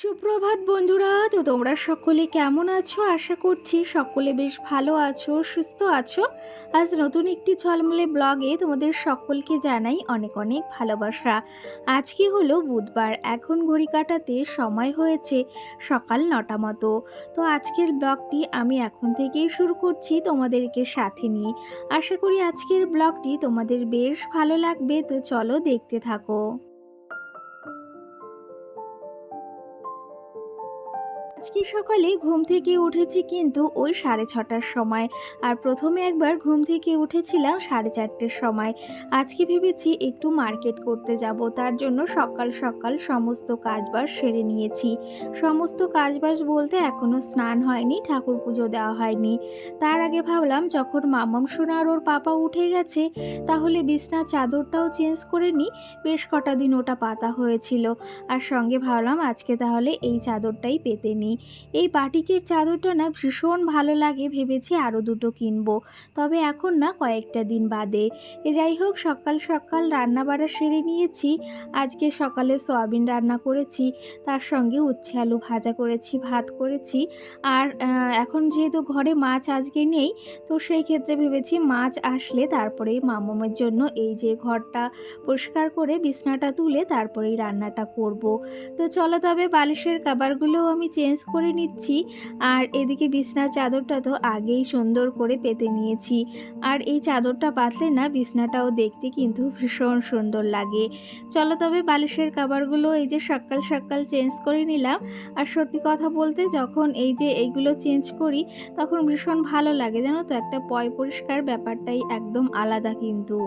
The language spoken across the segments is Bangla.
সুপ্রভাত বন্ধুরা, তো তোমরা সকলে কেমন আছো? আশা করছি সকলে বেশ ভালো আছো, সুস্থ আছো। আজ নতুন একটি ঝলমলে ব্লগে তোমাদের সকলকে জানাই অনেক অনেক ভালোবাসা। আজকে হলো বুধবার, এখন ঘড়ি কাটাতে সময় হয়েছে সকাল নটা মতো। তো আজকের ব্লগটি আমি এখন থেকেই শুরু করছি তোমাদেরকে সাথে নিয়ে। আশা করি আজকের ব্লগটি তোমাদের বেশ ভালো লাগবে, তো চলো দেখতে থাকো। আজকে সকালে ঘুম থেকে উঠেছি কিন্তু ওই সাড়ে ছটার সময়। আর প্রথমে একবার ঘুম থেকে উঠেছিলাম সাড়ে চারটের সময়। আজকে ভেবেছি একটু মার্কেট করতে যাব, তার জন্য সকাল সকাল সমস্ত কাজবাজ সেরে নিয়েছি। সমস্ত কাজবাজ বলতে এখনও স্নান হয়নি, ঠাকুর পুজো দেওয়া হয়নি। তার আগে ভাবলাম, যখন মামাম সোনার ওর পাপা উঠে গেছে, তাহলে বিছনা চাদরটাও চেঞ্জ করে নিই বেশ কটা দিন ওটা পাতা হয়েছিল। আর সঙ্গে ভাবলাম, আজকে তাহলে এই চাদরটাই পেতে নিই এই বাটিকের চাদরটা না ভীষণ ভালো লাগে ভেবেছি আরও দুটো কিনবো। তবে এখন না কয়েকটা দিন বাদে। এ যাই হোক, সকাল সকাল রান্না বাড়া সেরে নিয়েছি। আজকে সকালে সয়াবিন রান্না করেছি, তার সঙ্গে উচ্ছে আলু ভাজা করেছি, ভাত করেছি। আর এখন যেহেতু ঘরে মাছ আজকে নেই, তো সেই ক্ষেত্রে ভেবেছি মাছ আসলে তারপরে মামামের জন্য এই যে ঘরটা পরিষ্কার করে বিছনাটা তুলে তারপরেই রান্নাটা করব। তো চলো তবে বালিশের কাবারগুলোও আমি চেঞ্জ করে নিচ্ছি। আর এদিকে বিছনার চাদরটা তো আগেই সুন্দর করে পেতে নিয়েছি। আর এই চাদরটা পাতলে না বিছনাটাও দেখতে কিন্তু ভীষণ সুন্দর লাগে। চলো তবে বালিশের কাবারগুলো এই যে সকাল সকাল চেঞ্জ করে নিলাম। আর সত্যি কথা বলতে যখন এই যে এইগুলো চেঞ্জ করি, তখন ভীষণ ভালো লাগে। জানো তো একটা পয় পরিষ্কার ব্যাপারটাই একদম আলাদা কিন্তু।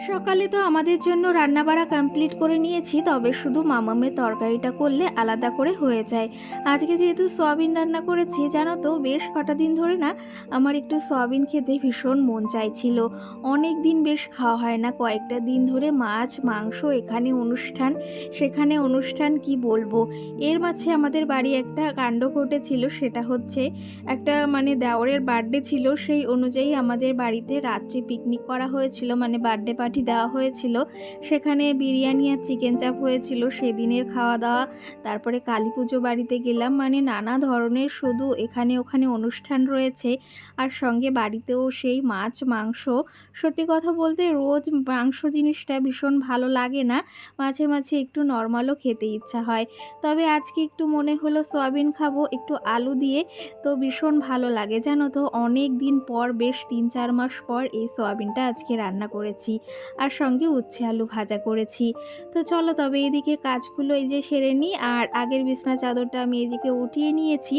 সকালে তো আমাদের জন্য রান্নাবাড়া কমপ্লিট করে নিয়েছি, তবে শুধু মামামের তরকারিটা করলে আলাদা করে হয়ে যায়। আজকে যেহেতু সয়াবিন রান্না করেছি, জানো তো, বেশ কটা দিন ধরে না আমার একটু সয়াবিন খেতে ভীষণ মন চাইছিল। অনেক দিন বেশ খাওয়া হয় না, কয়েকটা দিন ধরে মাছ, মাংস, এখানে অনুষ্ঠান, সেখানে অনুষ্ঠান, কি বলব? এর মাঝে আমাদের বাড়ি একটা কাণ্ড ঘটেছিল, সেটা হচ্ছে একটা মানে দেওরের বার্থডে ছিল, সেই অনুযায়ী আমাদের বাড়িতে রাত্রি পিকনিক করা হয়েছিল মানে বার্থডে পার্টি দেওয়া হয়েছিল। সেখানে বিরিয়ানি আর চিকেন চাপ হয়েছিল। সেদিনের খাওয়া দাওয়া তারপরে কালী পুজো বাড়িতে গেলাম। মানে নানা ধরনের শুধু এখানে ওখানে অনুষ্ঠান রয়েছে। আর সঙ্গে বাড়িতেও সেই মাছ, মাংস। সত্যি কথা বলতে রোজ মাংস জিনিসটা ভীষণ ভালো লাগে না। মাঝে মাঝে একটু নর্মালও খেতে ইচ্ছা হয়। তবে আজকে একটু মনে হলো সয়াবিন খাব, একটু আলু দিয়ে। তো ভীষণ ভালো লাগে। জানো তো, অনেক দিন পর, বেশ তিন চার মাস পর এই সয়াবিনটা আজকে রান্না করেছি। আর সঙ্গে উচ্ছে আলু ভাজা করেছি। তো চলো তবে এদিকে কাজগুলো এই যে সেরে নিই, আর আগের বিছনা চাদরটা আমি এদিকে উঠিয়ে নিয়েছি।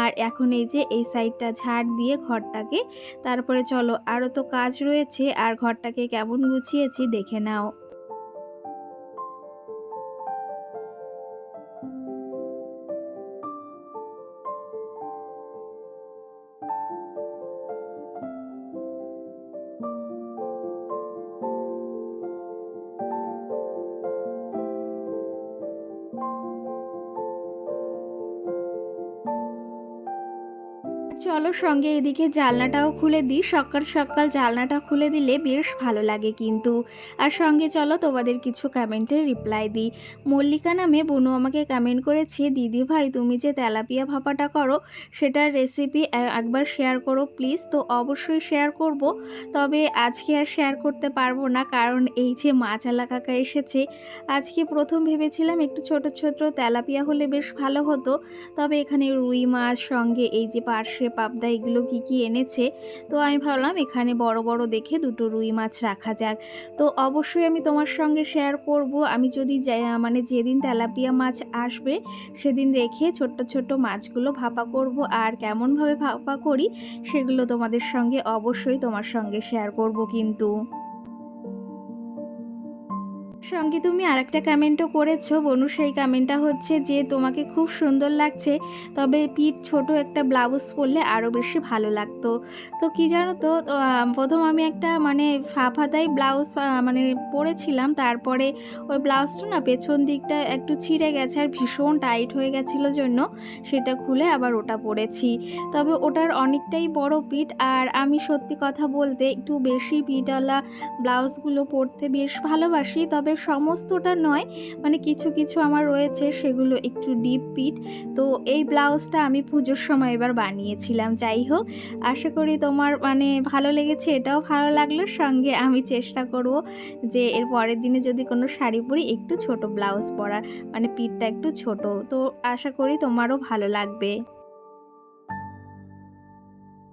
আর এখন এই যে এই সাইডটা ঝাড় দিয়ে ঘরটাকে, তারপরে চলো আরও তো কাজ রয়েছে, আর ঘরটাকে কেমন গুছিয়েছি দেখে নাও। সঙ্গে এদিকে জালনাটাও খুলে দিই, সকাল সকাল জালনাটা খুলে দিলে বেশ ভালো লাগে কিন্তু। আর সঙ্গে চলো তোমাদের কিছু কমেন্টের রিপ্লাই দিই। মল্লিকা নামে বনু আমাকে কমেন্ট করেছে, দিদি ভাই, তুমি যে তেলাপিয়া ভাপাটা করো, সেটার রেসিপি একবার শেয়ার করো প্লিজ তো অবশ্যই শেয়ার করব, তবে আজকে আর শেয়ার করতে পারব না কারণ এই যে মাছালা কাকা এসেছে, আজকে প্রথম ভেবেছিলাম একটু ছোট ছোট তেলাপিয়া হলে বেশ ভালো হতো, তবে এখানে রুই মাছ, সঙ্গে এই যে পার্শে পাবদা এগুলো কি কি এনেছে? তো আমি ভাবলাম এখানে বড় বড় দেখে দুটো রুই মাছ রাখা যাক। তো অবশ্যই আমি তোমার সঙ্গে শেয়ার করব। আমি যদি মানে যেদিন তেলাপিয়া মাছ আসবে, সেদিন রেখে ছোট্ট ছোট্ট মাছগুলো ভাপা করব। আর কেমনভাবে ভাপা করি, সেগুলো তোমাদের সঙ্গে অবশ্যই তোমার সঙ্গে শেয়ার করব কিন্তু। সঙ্গে তুমি আরেকটা কমেন্টও করেছ। বনু, সেই কমেন্টটা হচ্ছে যে, তোমাকে খুব সুন্দর লাগছে। তবে পিঠ ছোট একটা ব্লাউজ পরলে আরও বেশি ভালো লাগতো। তো কি জানো তো প্রথম আমি একটা মানে ফাফাদাই ব্লাউজ মানে পরেছিলাম। তারপরে ওই ব্লাউজটা না পেছন দিকটা একটু ছিঁড়ে গেছে আর ভীষণ টাইট হয়ে গেছিল জন্য। সেটা খুলে আবার ওটা পরেছি। তবে ওটার অনেকটাই বড় পিঠ। আর আমি সত্যি কথা বলতে একটু বেশি পিঠওয়ালা ব্লাউজগুলো পরতে বেশ ভালোবাসি। তবে সমস্তটা নয় মানে কিছু কিছু আমার রয়েছে, সেগুলো একটু ডিপ পিট তো এই ব্লাউজটা আমি পুজোর সময় এবার বানিয়েছিলাম, যাই হোক। আশা করি তোমার মানে ভালো লেগেছে, এটাও ভালো লাগল। সঙ্গে আমি চেষ্টা করব যে এর পরের দিনে যদি কোনো শাড়ি পরি, একটু ছোট ব্লাউজ পরার মানে পিঠটা একটু ছোট। তো আশা করি তোমারও ভালো লাগবে।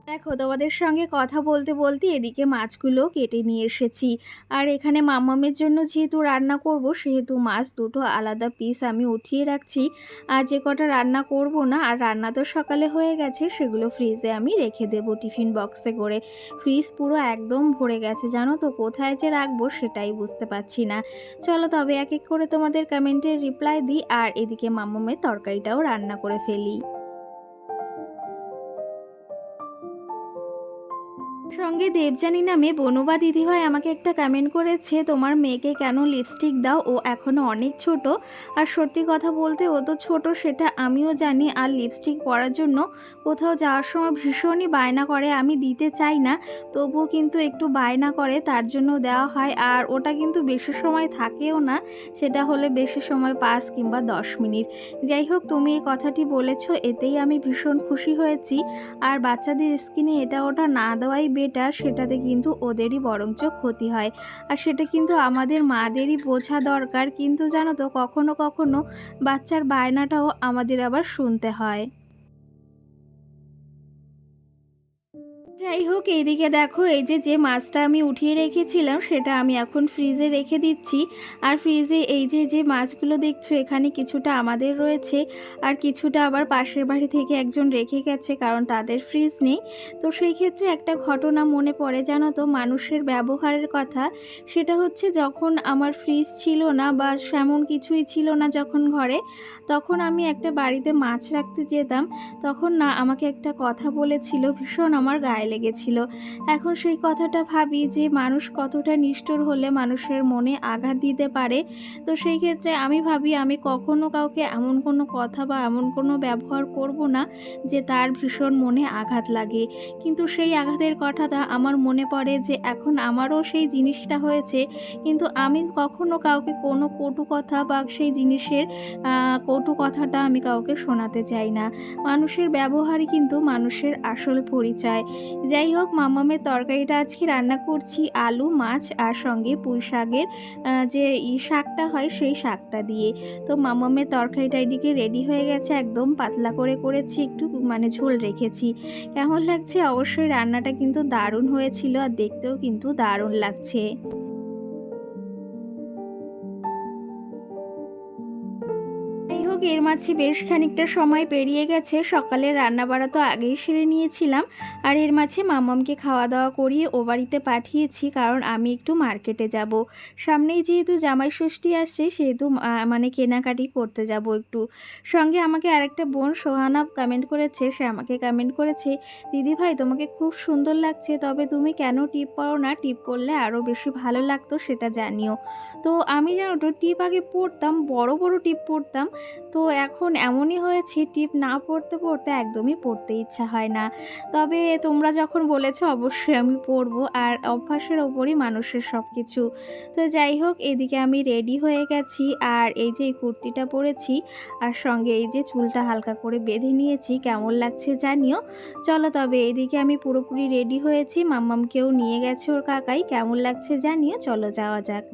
দেখো, তোমাদের সঙ্গে কথা বলতে বলতে এদিকে মাছগুলো কেটে নিয়ে এসেছি। আর এখানে মাম্মামের জন্য যেহেতু রান্না করব, সেহেতু মাছ দুটো আলাদা পিস আমি উঠিয়ে রাখছি। আর যে কটা রান্না করব না, আর রান্না তো সকালে হয়ে গেছে, সেগুলো ফ্রিজে আমি রেখে দেব টিফিন বক্সে করে। ফ্রিজ পুরো একদম ভরে গেছে, জানো তো, কোথায় যে রাখব সেটাই বুঝতে পারছি না। চলো তবে এক এক করে তোমাদের কমেন্টের রিপ্লাই দিই, আর এদিকে মাম্মামের তরকারিটাও রান্না করে ফেলি। সঙ্গে দেবযানী নামে বনুবা দিদিভাই আমাকে একটা কমেন্ট করেছে, তোমার মেয়েকে কেন লিপস্টিক দাও? ও এখনও অনেক ছোট। আর সত্যি কথা বলতে ও তো ছোট, সেটা আমিও জানি। আর লিপস্টিক পরার জন্য কোথাও যাওয়ার সময় ভীষণই বায়না করে, আমি দিতে চাই না। তবুও কিন্তু একটু বায়না করে, তার জন্য দেওয়া হয়। আর ওটা কিন্তু বেশি সময় থাকেও না, সেটা হলে বেশি সময় পাঁচ কিংবা দশ মিনিট। যাই হোক, তুমি এই কথাটি বলেছ, এতেই আমি ভীষণ খুশি হয়েছি। আর বাচ্চাদের স্কিনে এটা ওটা না দেওয়াই বেটার সেটাতে কিন্তু ওদেরই বরঞ্চ ক্ষতি হয়। আর সেটা কিন্তু আমাদের মাদেরই বোঝা দরকার। কিন্তু জানো তো, কখনো কখনো বাচ্চার বায়নাটাও আমাদের আবার শুনতে হয়। যাই হোক, এইদিকে দেখো, এই যে যে মাছটা আমি উঠিয়ে রেখেছিলাম, সেটা আমি এখন ফ্রিজে রেখে দিচ্ছি। আর ফ্রিজে এই যে যে মাছগুলো দেখছ, এখানে কিছুটা আমাদের রয়েছে, আর কিছুটা আবার পাশের বাড়ি থেকে একজন রেখে গেছে, কারণ তাদের ফ্রিজ নেই। তো সেই ক্ষেত্রে একটা ঘটনা মনে পড়ে, জানো তো, মানুষের ব্যবহারের কথা। সেটা হচ্ছে, যখন আমার ফ্রিজ ছিল না, বা সেমন কিছুই ছিল না যখন ঘরে, তখন আমি একটা বাড়িতে মাছ রাখতে যেতাম। তখন না, আমাকে একটা কথা বলেছিল, ভীষণ আমার গায়ে লেগেছিল। এখন সেই কথাটা ভাবি যে মানুষ কতটা নিষ্ঠুর হলে মানুষের মনে আঘাত দিতে পারে। তো সেই ক্ষেত্রে আমি ভাবি, আমি কখনো কাউকে এমন কোনো কথা বা এমন কোনো ব্যবহার করব না যে তার ভীষণ মনে আঘাত লাগে। কিন্তু সেই আঘাতের কথাটা আমার মনে পড়ে যে এখন আমারও সেই জিনিসটা হয়েছে। কিন্তু আমি কখনো কাউকে কোনো কটু কথা বা সেই জিনিসের কটু কথাটা আমি কাউকে শোনাতে চাই না। মানুষের ব্যবহারই কিন্তু মানুষের আসল পরিচয়। যাই হোক মামামের তরকারিটা আজকে রান্না করছি আলু, মাছ আর সঙ্গে পুঁই শাকের যে শাকটা হয় সেই শাকটা দিয়ে। তো মামামের তরকারিটা এদিকে রেডি হয়ে গেছে, একদম পাতলা করে করেছি, একটু মানে ঝোল রেখেছি। কেমন লাগছে? অবশ্যই রান্নাটা কিন্তু দারুণ হয়েছিল আর দেখতেও কিন্তু দারুণ লাগছে। এর মাঝে বেশ খানিকটা সময় পেরিয়ে গেছে। সকালে রান্না বাড়া তো আগেই সেরে নিয়েছিলাম। আর এর মাঝে মামামকে খাওয়া দাওয়া করিয়ে ও বাড়িতে পাঠিয়েছি, কারণ আমি একটু মার্কেটে যাব। সামনেই যেহেতু জামাই ষষ্ঠী আসছে, সেহেতু মানে কেনাকাটি করতে যাব একটু। সঙ্গে আমাকে আরেকটা বোন সোহানা কমেন্ট করেছে, সে আমাকে কমেন্ট করেছে, দিদি ভাই, তোমাকে খুব সুন্দর লাগছে, তবে তুমি কেন টিপ পরো না? টিপ পরলে আরও বেশি ভালো লাগতো, সেটা জানিও। তো আমি জানো তো টিপ আগে পরতাম বড় বড় টিপ পরতাম তো এখন এমনই হয়েছে, টিপ না পড়তে পড়তে একদমই পড়তে ইচ্ছা হয় না। তবে তোমরা যখন বলেছ অবশ্যই আমি পরবো আর অভ্যাসের ওপরই মানুষের সব কিছু তো যাই হোক, এদিকে আমি রেডি হয়ে গেছি আর এই যে এই কুর্তিটা পরেছি আর সঙ্গে এই যে চুলটা হালকা করে বেঁধে নিয়েছি, কেমন লাগছে জানিও। চলো তবে এদিকে আমি পুরোপুরি রেডি হয়েছি, মাম্মামকেও নিয়ে গেছে ওর কাকাই, কেমন লাগছে জানিও, চলো যাওয়া যাক।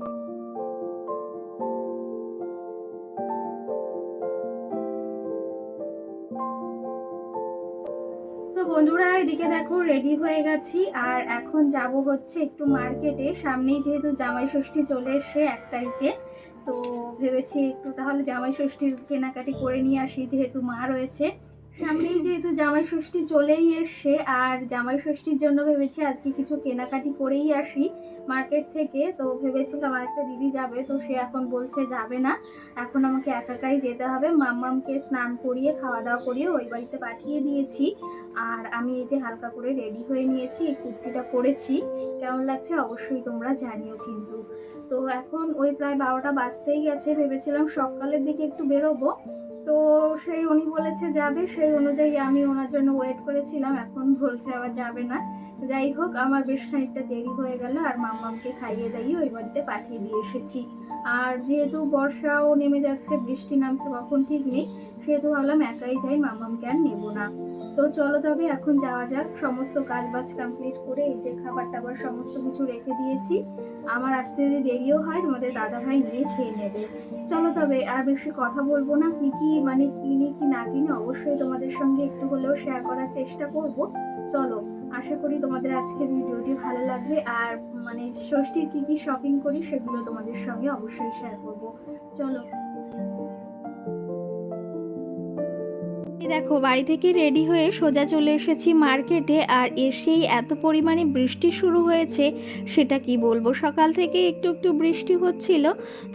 এদিকে দেখো রেডি হয়ে গেছি। আর এখন যাব হচ্ছে একটু মার্কেটে সামনেই যেহেতু জামাই ষষ্ঠী চলে এসছে এক তারিখে, তো ভেবেছি একটু তাহলে জামাই ষষ্ঠীর কেনাকাটি করে নিয়ে আসি, যেহেতু মা রয়েছে। সামনেই যেহেতু জামাই ষষ্ঠী চলেই এসছে, আর জামাই ষষ্ঠীর জন্য ভেবেছি আজকে কিছু কেনাকাটি করেই আসি। মার্কেট থেকে, তো ভেবেছিলাম আর একটা দিদি যাবে, তো সে এখন বলছে যাবে না। এখন আমাকে একাকাই যেতে হবে। মাম্মামকে স্নান করিয়ে খাওয়া দাওয়া করিয়ে ওই বাড়িতে পাঠিয়ে দিয়েছি। আর আমি এই যে হালকা করে রেডি হয়ে নিয়েছি, এই কুর্তিটা পরেছি। কেমন লাগছে অবশ্যই তোমরা জানিও কিন্তু। তো এখন ওই প্রায় বারোটা বাজতেই গেছে, ভেবেছিলাম সকালের দিকে একটু বেরোবো। তো সেই উনি বলেছে যাবে, সেই অনুযায়ী আমি ওনার জন্য ওয়েট করেছিলাম, এখন বলছে আবার যাবে না। যাই হোক, আমার বেশ খানিকটা দেরি হয়ে গেল, আর মাম্মামকে খাইয়ে দাইয়ে ওই বাড়িতে পাঠিয়ে দিয়ে এসেছি। আর যেহেতু বর্ষাও নেমে যাচ্ছে, বৃষ্টি নামছে, কখন ঠিক নেই, সেহেতু ভাবলাম একাই যাই, মাম্মামকে আর নেব না। তো চলো তবে এখন যাওয়া যাক। সমস্ত কাজ বাজ কমপ্লিট করে এই যে খাবার টাবার সমস্ত কিছু রেখে দিয়েছি। আমার আসতে যদি দেরিও হয়, তোমাদের দাদা ভাই নিয়ে খেয়ে নেবে। চলো তবে আর বেশি কথা বলব না। কি কি মানে কিনি কি না কিনি অবশ্যই তোমাদের সঙ্গে একটু হলেও শেয়ার করার চেষ্টা করব। চলো, আশা করি তোমাদের আজকের ভিডিওটি ভালো লাগবে। আর মানে ষষ্ঠীর কি কি শপিং করি সেগুলো তোমাদের সঙ্গে অবশ্যই শেয়ার করব। চলো। দেখো, বাড়ি থেকে রেডি হয়ে সোজা চলে এসেছি মার্কেটে আর এসেই এত পরিমাণে বৃষ্টি শুরু হয়েছে, সেটা কি বলব? সকাল থেকে একটু একটু বৃষ্টি হচ্ছিল,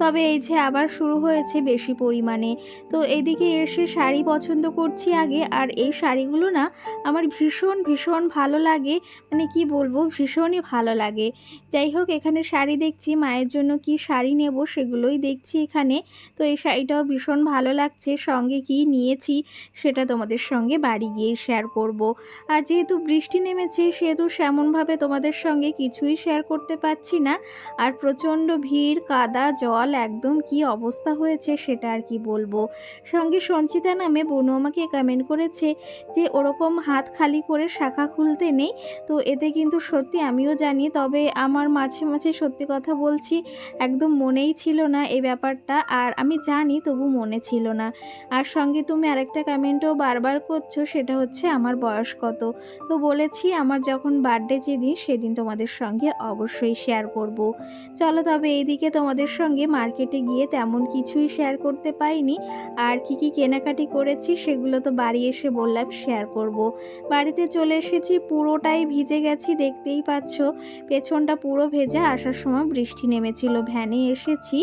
তবে এই যে আবার শুরু হয়েছে বেশি পরিমাণে। তো এদিকে এসে শাড়ি পছন্দ করছি আগে, আর এই শাড়িগুলো না আমার ভীষণ ভীষণ ভালো লাগে মানে কি বলব, ভীষণই ভালো লাগে। যাই হোক, এখানে শাড়ি দেখছি, মায়ের জন্য কি শাড়ি নেব সেগুলোই দেখছি এখানে। তো এই শাড়িটাও ভীষণ ভালো লাগছে, সঙ্গে কি নিয়েছি সেটা তোমাদের সঙ্গে বাড়ি গিয়ে শেয়ার করব। আর যেহেতু বৃষ্টি নেমেছে, সেহেতু সেমনভাবে তোমাদের সঙ্গে কিছুই শেয়ার করতে পারছি না। আর প্রচণ্ড ভিড়, কাদা, জল, একদম কি অবস্থা হয়েছে সেটা আর কি বলব। সঙ্গে সঞ্চিতা নামে বনু আমাকে কমেন্ট করেছে যে, ওরকম হাত খালি করে শাখা খুলতে নেই? তো এতে কিন্তু সত্যি আমিও জানি, তবে আমার মাঝে মাঝে সত্যি কথা বলছি, একদম মনেই ছিল না এই ব্যাপারটা। আর আমি জানি তবু মনে ছিল না। আর সঙ্গে তুমি আরেকটা কমেন্টও বারবার করছ সেটা হচ্ছে আমার বয়স কত। তো বলেছি আমার যখন বার্থডে যেদিন সেদিন তোমাদের সঙ্গে অবশ্যই শেয়ার করব। চলো তবে এইদিকে তোমাদের সঙ্গে মার্কেটে গিয়ে তেমন কিছুই শেয়ার করতে পাইনি আর কি কি কেনাকাটি করেছি সেগুলো তো বাড়ি এসে বললাম শেয়ার করব। বাড়িতে চলে এসেছি, পুরোটাই ভিজে গেছি, দেখতেই পাচ্ছ। পেছনটা পুরো ভেজা, আসার সময় বৃষ্টি নেমেছিল ভ্যানে এসেছি।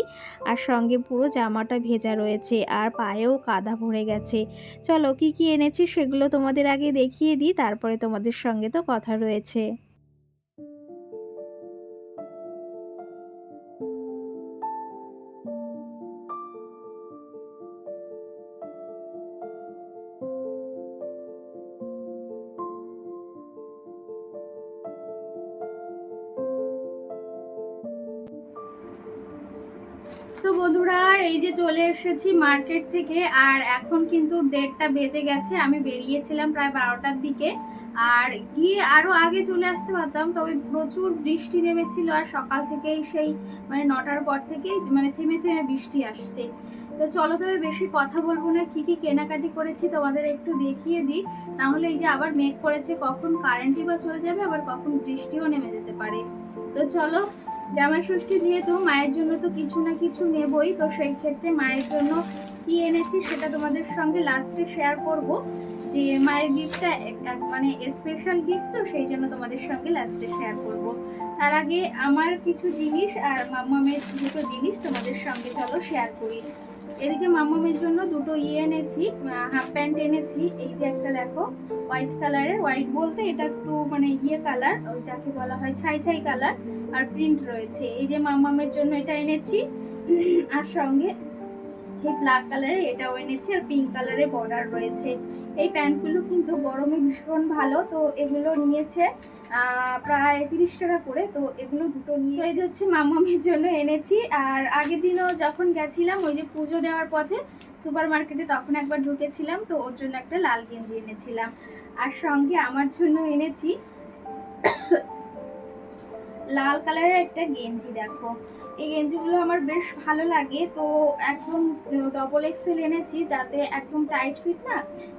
আর সঙ্গে পুরো জামাটা ভেজা রয়েছে, আর পায়েও কাদা ভরে গেছে। চলো কি কি এনেছি সেগুলো তোমাদের আগে দেখিয়ে দিই তারপরে তোমাদের সঙ্গে তো কথা রয়েছে। এসেছি মার্কেট থেকে আর এখন কিন্তু দেড়টা বেজে গেছে। আমি বেরিয়েছিলাম প্রায় বারোটার দিকে। আর গিয়ে আরও আগে চলে আসতে পারতাম, তবে প্রচুর বৃষ্টি নেমেছিল আর সকাল থেকেই সেই মানে নটার পর থেকেই মানে থেমে থেমে বৃষ্টি আসছে। তো চলো তবে বেশি কথা বলব না, কি কি কেনাকাটি করেছি তোমাদের একটু দেখিয়ে দিই। নাহলে এই যে আবার মেঘ করেছে, কখন কারেন্টই বা চলে যাবে, আবার কখন বৃষ্টিও নেমে যেতে পারে। তো চলো, জামাই ষষ্ঠী যেহেতু মায়ের জন্য তো কিছু না কিছু নেবই, তো সেই ক্ষেত্রে মায়ের জন্য কি এনেছি সেটা তোমাদের সঙ্গে লাস্টে শেয়ার করব। যে মায়ের গিফটটা মানে স্পেশাল গিফট তো সেই জন্য তোমাদের সঙ্গে লাস্টে শেয়ার করব। তার আগে আমার কিছু জিনিস আর মাম্মামের দুটো জিনিস তোমাদের সঙ্গে চলো শেয়ার করি। এদিকে মাম্মামের জন্য দুটো ইয়ে এনেছি হাফ প্যান্ট এনেছি। এই যে একটা দেখো হোয়াইট কালারের হোয়াইট বলতে এটা একটু মানে ইয়ে কালার যাকে বলা হয় ছাই ছাই কালার আর প্রিন্ট রয়েছে। এই যে মাম্মামের জন্য এটা এনেছি। আর সঙ্গে এই ব্ল্যাক কালারের এটাও এনেছি আর পিঙ্ক কালারের বর্ডার রয়েছে। এই প্যান্টগুলো কিন্তু গরমে ভীষণ ভালো, তো এগুলো নিয়েছে প্রায় তিরিশ টাকা করে, তো এগুলো দুটো নিয়ে এই যে হচ্ছে মামামের জন্য এনেছি। আর আগের দিনও যখন গেছিলাম, ওই যে পুজো দেওয়ার পথে সুপার মার্কেটে তখন একবার ঢুকেছিলাম, তো ওর জন্য একটা লাল গেঞ্জি এনেছিলাম। আর সঙ্গে আমার জন্য এনেছি লাল কালারের একটা গেঞ্জি দেখো। এই গেঞ্জিগুলো আমার বেশ ভালো লাগে। তো একদম ডবল এক্সেল এনেছি যাতে একদম টাইট ফিট না?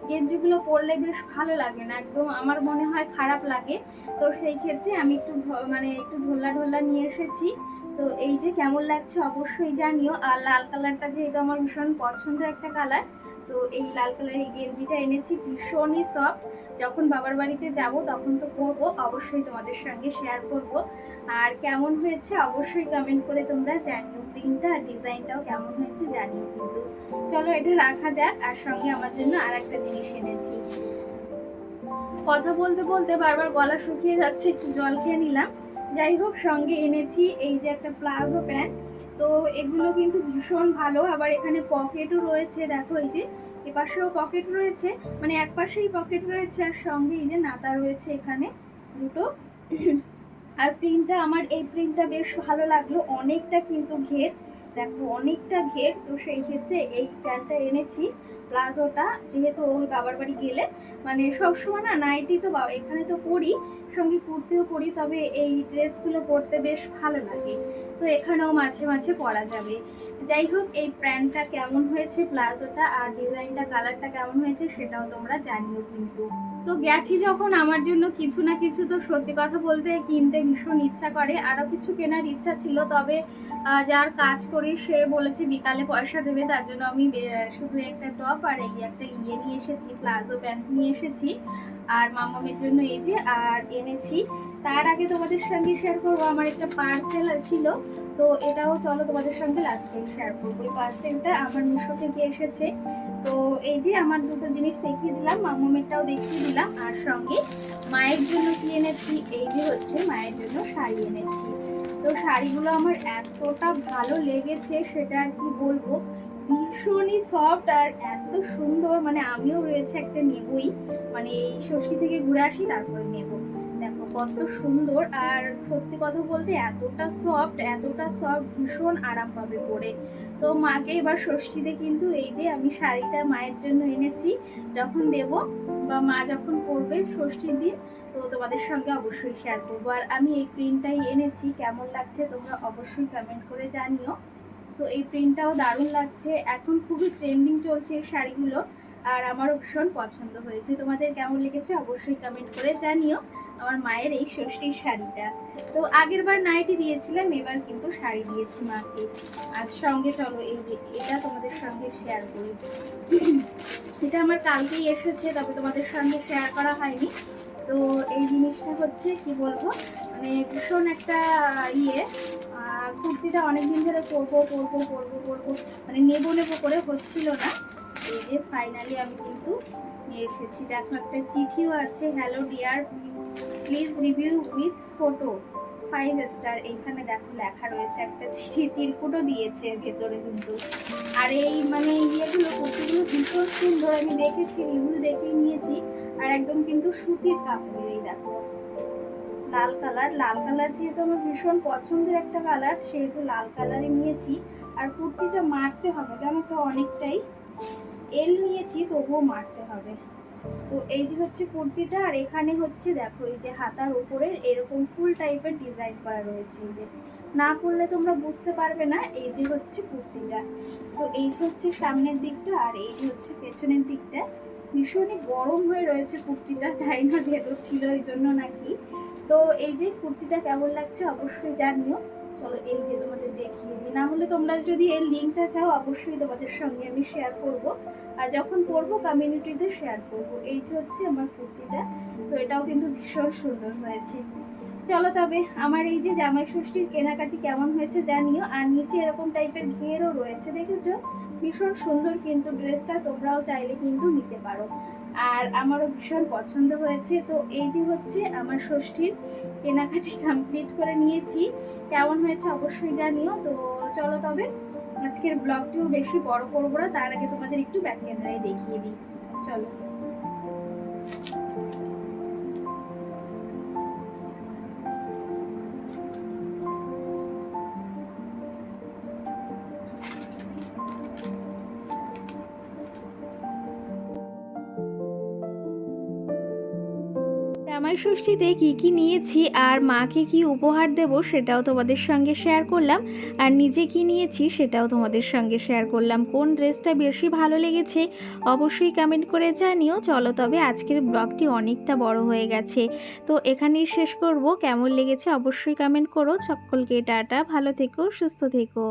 গেঞ্জিগুলো পরলে বেশ ভালো লাগে না, একদম আমার মনে হয় খারাপ লাগে। তো সেই ক্ষেত্রে আমি একটু মানে একটু ঢোলা ঢোলা নিয়ে এসেছি। তো এই যে কেমন লাগছে অবশ্যই জানিও। আর লাল কালারটা যেহেতু আমার ভীষণ পছন্দের একটা কালার তো এই লাল কালারের গেঞ্জিটা এনেছি, ভীষণই সফট যখন বাবার বাড়িতে যাব, তখন তো পরবো, অবশ্যই তোমাদের সঙ্গে শেয়ার করব। আর কেমন হয়েছে অবশ্যই কমেন্ট করে তোমরা জানিও। প্রিন্টটা আর ডিজাইনটাও কেমন হয়েছে জানিও কিন্তু। চলো এটা রাখা যাক, আর সঙ্গে আমার জন্য আর একটা জিনিস এনেছি। কথা বলতে বলতে বারবার গলা শুকিয়ে যাচ্ছে, একটু জল খেয়ে নিলাম। যাই হোক, সঙ্গে এনেছি এই যে একটা প্লাজো প্যান্ট। তো এগুলো কিন্তু ভীষণ ভালো। আবার এখানে পকেটও রয়েছে, দেখো এই যে, এপাশেও পকেট রয়েছে মানে এক পাশেই পকেট রয়েছে আর সঙ্গে এই যে নাতা রয়েছে এখানে দুটো। আর প্রিন্টটা আমার এই প্রিন্টটা বেশ ভালো লাগল, অনেকটা কিন্তু ঘের, দেখো অনেকটা ঘের, তো সেই ক্ষেত্রে এই প্যান্টটা এনেছি। প্লাজোটা, যেহেতু ওই বাবার বাড়ি গেলে মানে সবসময় না নাইটি তো বাবা এখানে তো পরি, সঙ্গে কুর্তিও পরি, তবে এই ড্রেসগুলো পরতে বেশ ভালো লাগে। তো এখানেও মাঝে মাঝে পরা যাবে। যাই হোক, এই প্যান্টটা কেমন হয়েছে, প্লাজোটা আর ডিজাইনটা, কালারটা কেমন হয়েছে, সেটাও তোমরা জানিও কিন্তু। তো গেছি যখন, আমার জন্য কিছু না কিছু তো সত্যি কথা বলতে কিনতে ভীষণ ইচ্ছা করে, আরও কিছু কেনার ইচ্ছা ছিল, তবে যার কাজ করি, সে বলেছে বিকালে পয়সা দেবে, তার জন্য আমি শুধু একটা টপ আর এই একটা ইয়ে নিয়ে এসেছি, প্লাজো প্যান্ট নিয়ে এসেছি। আর মামামের জন্য এই যে, আর এনেছি। তার আগে তোমাদের সঙ্গে শেয়ার করব, আমার একটা পার্সেল ছিল। তো এটাও চলো তোমাদের সঙ্গে লাস্টে শেয়ার করব। এই পার্সেলটা আমার মিশো থেকে এসেছে। তো এই যে, আমার দুটো জিনিস দেখিয়ে দিলাম, মামামেরটাও দেখিয়ে দিলাম। আর সঙ্গে মায়ের জন্য কি এনেছি? এই যে হচ্ছে মায়ের জন্য শাড়ি এনেছি। তো শাড়িগুলো আমার এতটা ভালো লেগেছে সেটা আর কি বলব। ভীষণই সফট আর এত সুন্দর মানে আমিও রয়েছে একটা নেবই। মানে এই ষষ্ঠী থেকে ঘুরে আসি, তারপরে নেব। দেখো কত সুন্দর আর সত্যি কথা বলতে এতটা সফট এতটা সফট ভীষণ আরাম পাবে পরে। তো মাকে এবার ষষ্ঠীতে কিন্তু এই যে আমি শাড়িটা মায়ের জন্য এনেছি, যখন দেব বা মা যখন পরবে ষষ্ঠীর দিন তোমাদের সঙ্গে অবশ্যই শেয়ার করব। আর আমি এই প্রিন্টটাই এনেছি। কেমন লাগছে তোমরা অবশ্যই কমেন্ট করে জানিও। তো এই প্রিন্টটাও দারুণ লাগছে। এখন খুবই ট্রেন্ডিং চলছে এই শাড়িগুলো। আর আমারও ভীষণ পছন্দ হয়েছে। তোমাদের কেমন লেগেছে অবশ্যই কমেন্ট করে জানিও। আমার মায়ের এই ষষ্ঠীর শাড়িটা। তো আগের বার নাইটি দিয়েছিলাম, এবার কিন্তু শাড়ি দিয়েছি মাকে। আর সঙ্গে চলো, এই যে এটা তোমাদের সঙ্গে শেয়ার করি। এটা আমার কালকেই এসেছে, তবে তোমাদের সঙ্গে শেয়ার করা হয়নি। তো এই জিনিসটা হচ্ছে, কি বলব মানে ভীষণ একটা ইয়ে। কুর্তিটা অনেকদিন ধরে পরবো পরবো পরবো পরবো মানে নেব নেব করে হচ্ছিল না। এই যে ফাইনালি আমি কিন্তু নিয়ে এসেছি। দেখো একটা চিঠিও আছে hello dear please review with photo five star এইখানে দেখো লেখা রয়েছে একটা চিরকুটও দিয়েছে ভেতরে কিন্তু। আর এই মানে ইয়েগুলো কুর্তিগুলো ভীষণ সুন্দর, আমি দেখেছি রিভিউ দেখেই নিয়েছি। আর একদম কিন্তু সুতির কাপড়, এই দেখো। লাল কালার লাল কালার যেহেতু আমার ভীষণ পছন্দের একটা কালার সেহেতু লাল কালারে নিয়েছি। আর কুর্তিটা মারতে হবে, জানো তো, অনেকটাই। এল নিয়েছি, তবুও মারতে হবে। তো এই যে হচ্ছে কুর্তিটা, আর এখানে হচ্ছে দেখো এই যে হাতার উপরে এরকম ফুল টাইপের ডিজাইন করা রয়েছে। যে না করলে তোমরা বুঝতে পারবে না, এই যে হচ্ছে কুর্তিটা। তো এই যে হচ্ছে সামনের দিকটা আর এই যে হচ্ছে পেছনের দিকটা, ভীষণই গরম হয়ে রয়েছে কুর্তিটা, যাই না ভেতর ছিল এই জন্য নাকি। তো এই যে কুর্তিটা কেমন লাগছে অবশ্যই জানিও। চলো এই যে তোমাদের দেখিয়ে দিই। না হলে তোমরা যদি এর লিঙ্কটা চাও, অবশ্যই তোমাদের সঙ্গে আমি শেয়ার করব। আর যখন পরবো কমিউনিটিতে শেয়ার করব। এই যে হচ্ছে আমার কুর্তিটা। তো এটাও কিন্তু ভীষণ সুন্দর হয়েছে। চলো তবে, আমার এই যে জামাই ষষ্ঠীর কেনাকাটি কেমন হয়েছে জানিও। আর নিচে এরকম টাইপের ঘেরও রয়েছে, দেখেছ? ভীষণ সুন্দর কিন্তু ড্রেসটা তোমরাও চাইলে কিন্তু নিতে পারো। আর আমারও ভীষণ পছন্দ হয়েছে। তো এই যে হচ্ছে আমার ষষ্ঠীর কেনাকাটি কমপ্লিট করে নিয়েছি। কেমন হয়েছে অবশ্যই জানিও। তো চলো তবে আজকের ব্লগটিও বেশি বড় করব না, তার আগে তোমাদের একটু ব্যাক দেখিয়ে দিই। চলো। ষষ্ঠীতে কি কি নিয়েছি আর মাকে কি উপহার দেব সেটাও তোমাদের সঙ্গে শেয়ার করলাম। আর নিজে কি নিয়েছি সেটাও তোমাদের সঙ্গে শেয়ার করলাম। কোন ড্রেসটা বেশি ভালো লেগেছে অবশ্যই কমেন্ট করে জানিও। চলো তবে আজকের ব্লগটি অনেকটা বড় হয়ে গেছে। তো এখানেই শেষ করব। কেমন লেগেছে অবশ্যই কমেন্ট করো। সকলকে টাটা, ভালো থেকো, সুস্থ থেকো।